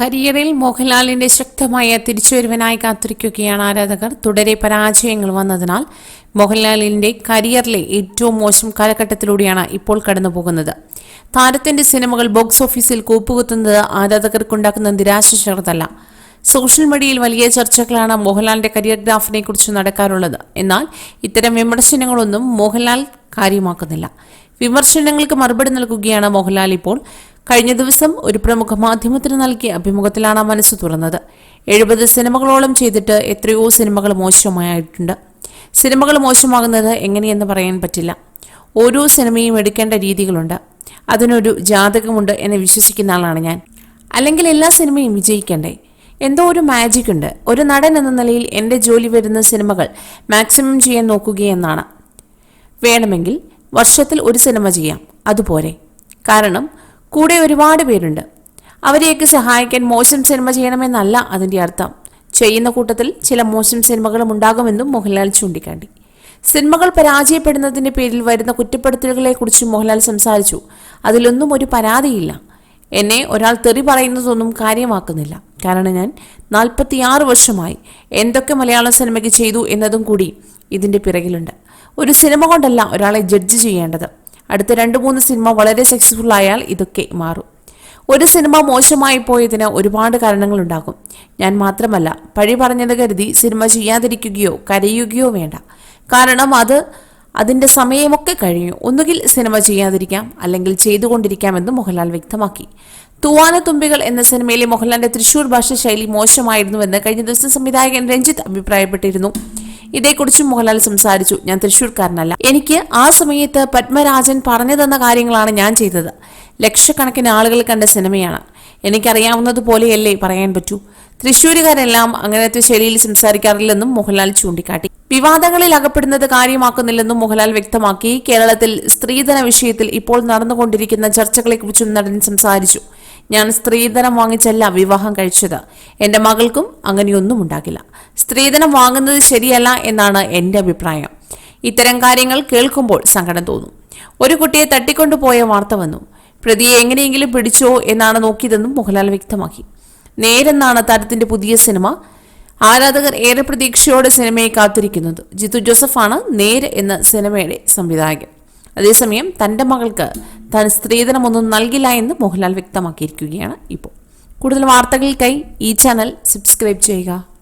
കരിയറിൽ മോഹൻലാലിന്റെ ശക്തമായ തിരിച്ചുവരവിനായി കാത്തിരിക്കുകയാണ് ആരാധകർ. തുടരെ പരാജയങ്ങൾ വന്നതിനാൽ മോഹൻലാലിന്റെ കരിയറിലെ ഏറ്റവും മോശം കാലഘട്ടത്തിലൂടെയാണ് ഇപ്പോൾ കടന്നുപോകുന്നത്. താരത്തിന്റെ സിനിമകൾ ബോക്സ് ഓഫീസിൽ കൂപ്പുകുത്തുന്നത് ആരാധകർക്കുണ്ടാക്കുന്ന നിരാശ ചേർത്തല്ല സോഷ്യൽ മീഡിയയിൽ വലിയ ചർച്ചകളാണ് മോഹൻലാലിന്റെ കരിയർ ഗ്രാഫിനെ കുറിച്ച് നടക്കാറുള്ളത്. എന്നാൽ ഇത്തരം വിമർശനങ്ങളൊന്നും മോഹൻലാൽ കാര്യമാക്കുന്നില്ല. വിമർശനങ്ങൾക്ക് മറുപടി നൽകുകയാണ് മോഹൻലാൽ ഇപ്പോൾ. കഴിഞ്ഞ ദിവസം ഒരു പ്രമുഖ മാധ്യമത്തിന് നൽകിയ അഭിമുഖത്തിലാണ് മനസ്സ് തുറന്നത്. എഴുപത് സിനിമകളോളം ചെയ്തിട്ട് എത്രയോ സിനിമകൾ മോശമായിട്ടുണ്ട്. സിനിമകൾ മോശമാകുന്നത് എങ്ങനെയെന്ന് പറയാൻ പറ്റില്ല. ഓരോ സിനിമയും എടുക്കേണ്ട രീതികളുണ്ട്. അതിനൊരു ജാതകമുണ്ട് എന്ന് വിശ്വസിക്കുന്ന ആളാണ് ഞാൻ. അല്ലെങ്കിൽ എല്ലാ സിനിമയും വിജയിക്കണ്ടേ? എന്തോ ഒരു മാജിക് ഉണ്ട്. ഒരു നടൻ എന്ന നിലയിൽ എന്റെ ജോലി വരുന്ന സിനിമകൾ മാക്സിമം ചെയ്യാൻ നോക്കുകയെന്നാണ് വേണമെങ്കിൽ വർഷത്തിൽ ഒരു സിനിമ ചെയ്യാം. അതുപോലെ. കാരണം കൂടെ ഒരുപാട് പേരുണ്ട്. അവരെയൊക്കെ സഹായിക്കാൻ മോശം സിനിമ ചെയ്യണമെന്നല്ല അതിന്റെ അർത്ഥം. ചെയ്യുന്ന കൂട്ടത്തിൽ ചില മോശം സിനിമകളും ഉണ്ടാകുമെന്നും മോഹൻലാൽ ചൂണ്ടിക്കാട്ടി. സിനിമകൾ പരാജയപ്പെടുന്നതിന്റെ പേരിൽ വരുന്ന കുറ്റപ്പെടുത്തലുകളെക്കുറിച്ച് മോഹൻലാൽ സംസാരിച്ചു. അതിലൊന്നും ഒരു പരാതിയില്ല. എന്നെ ഒരാൾ തെറി പറയുന്നതൊന്നും കാര്യമാക്കുന്നില്ല. കാരണം ഞാൻ നാൽപ്പത്തിയാറ് വർഷമായി എന്തൊക്കെ മലയാള സിനിമയ്ക്ക് ചെയ്തു എന്നതും കൂടി ഇതിന്റെ പിറകിലുണ്ട്. ഒരു സിനിമ കൊണ്ടല്ല ഒരാളെ ജഡ്ജ് ചെയ്യേണ്ടത്. അടുത്ത രണ്ട് മൂന്ന് സിനിമ വളരെ സക്സസ്ഫുൾ ആയാൽ ഇതൊക്കെ മാറും. ഒരു സിനിമ മോശമായി പോയതിന് ഒരുപാട് കാരണങ്ങളുണ്ടാകും. ഞാൻ മാത്രമല്ല പഴി പറഞ്ഞത് കരുതി സിനിമ ചെയ്യാതിരിക്കുകയോ കരയുകയോ വേണ്ട. കാരണം അത് അതിന്റെ സമയമൊക്കെ കഴിഞ്ഞു. ഒന്നുകിൽ സിനിമ ചെയ്യാതിരിക്കാം അല്ലെങ്കിൽ ചെയ്തുകൊണ്ടിരിക്കാമെന്ന് മോഹൻലാൽ വ്യക്തമാക്കി. തൂവാന തുമ്പികൾ എന്ന സിനിമയിലെ മോഹൻലാലിന്റെ തൃശൂർ ഭാഷ ശൈലി മോശമായിരുന്നുവെന്ന് കഴിഞ്ഞ ദിവസം സംവിധായകൻ രഞ്ജിത്ത് അഭിപ്രായപ്പെട്ടിരുന്നു. ഇതേക്കുറിച്ച് മോഹൻലാൽ സംസാരിച്ചു. ഞാൻ തൃശൂർക്കാരനല്ല എനിക്ക് ആ സമയത്ത് പത്മരാജൻ പറഞ്ഞു തന്ന കാര്യങ്ങളാണ് ഞാൻ ചെയ്തത്. ലക്ഷക്കണക്കിന് ആളുകൾ കണ്ട സിനിമയാണ്. എനിക്കറിയാവുന്നതുപോലെയല്ലേ പറയാൻ പറ്റൂ. തൃശ്ശൂരുകാരെല്ലാം അങ്ങനത്തെ ശൈലിയിൽ സംസാരിക്കാറില്ലെന്നും മോഹൻലാൽ ചൂണ്ടിക്കാട്ടി. വിവാദങ്ങളിൽ അകപ്പെടുന്നത് കാര്യമാക്കുന്നില്ലെന്നും മോഹൻലാൽ വ്യക്തമാക്കി. കേരളത്തിൽ സ്ത്രീധന വിഷയത്തിൽ ഇപ്പോൾ നടന്നുകൊണ്ടിരിക്കുന്ന ചർച്ചകളെക്കുറിച്ചും നടൻ സംസാരിച്ചു. ഞാൻ സ്ത്രീധനം വാങ്ങിച്ചല്ല വിവാഹം കഴിച്ചത്. എന്റെ മകൾക്കും അങ്ങനെയൊന്നും ഉണ്ടാകില്ല. സ്ത്രീധനം വാങ്ങുന്നത് ശരിയല്ല എന്നാണ് എന്റെ അഭിപ്രായം. ഇത്തരം കാര്യങ്ങൾ കേൾക്കുമ്പോൾ സങ്കടം തോന്നും. ഒരു കുട്ടിയെ തട്ടിക്കൊണ്ടുപോയ വാർത്ത വന്നു. പ്രതിയെ എങ്ങനെയെങ്കിലും പിടിച്ചോ എന്നാണ് നോക്കിയതെന്നും മോഹൻലാൽ വ്യക്തമാക്കി. നേരെന്നാണ് താരത്തിന്റെ പുതിയ സിനിമ. ആരാധകർ ഏറെ പ്രതീക്ഷയോടെ സിനിമയെ കാത്തിരിക്കുന്നത്. ജിത്തു ജോസഫാണ് നേര് എന്ന സിനിമയുടെ സംവിധായകൻ. അതേസമയം തന്റെ മകൾക്ക് താൻ സ്ത്രീധനമൊന്നും നൽകില്ല എന്ന് മോഹൻലാൽ വ്യക്തമാക്കിയിരിക്കുകയാണ് ഇപ്പോൾ. കൂടുതൽ വാർത്തകൾക്കായി ഈ ചാനൽ സബ്സ്ക്രൈബ് ചെയ്യുക.